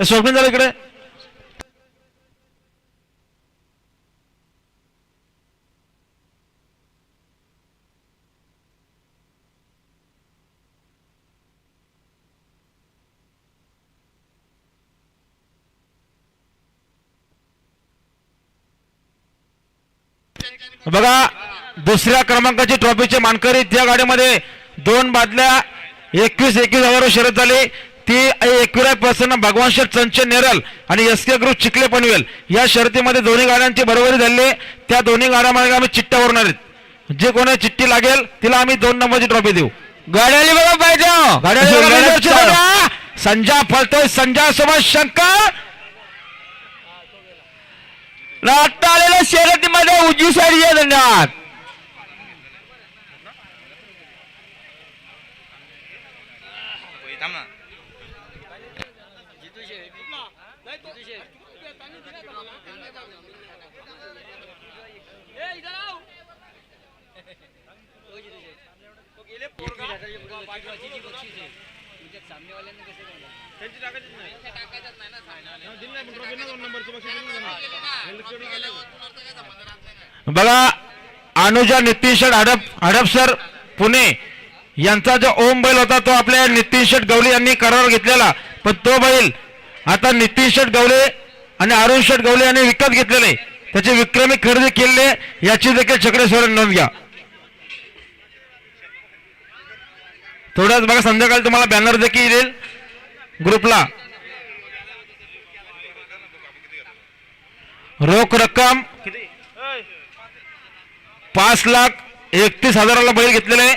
स्वप्न झालं इकडे बघा दुसऱ्या क्रमांकाची ट्रॉफीचे मानकरी त्या गाडीमध्ये दोन बादल्या एकवीस एकवीस हजार शरद झाली. ती एकविरा प्रसन्न भगवान शेठ चंचन नेरल आणि S K group Chikhale Panvel या शर्यतीमध्ये दोन्ही गाड्यांची बरोबरी झाली. त्या दोन्ही गाड्यामध्ये आम्ही चिठ्ठ्या वरणार आहेत. जे कोणा चिठ्ठी लागेल तिला आम्ही दोन नंबरची ट्रॉफी देऊ. गाड्याली बघा पाहिजे. संजा फलतोय संजा सोबत शंकर. आता आलेल्या शर्यतीमध्ये उजवी साईड या धन्यवाद. बघा अनुजा नितीन शेठ हडप हडप सर पुणे. यांचा जो ओम बैल होता तो आपल्या नितीन शेठ गवले यांनी करार घेतलेला. पण तो बैल आता नितीन शेठ गवले आणि अरुण शेठ गवले यांनी विकत घेतलेले. त्याची विक्रमी खरेदी केलेली. याची देखील चक्रेश्वर नोंद घ्या. थोड्याच बघा संध्याकाळी तुम्हाला बॅनर देखील येईल. ग्रुपला रोख रक्कम पाच लाख एकतीस हजाराला बैल घेतलेले आहे.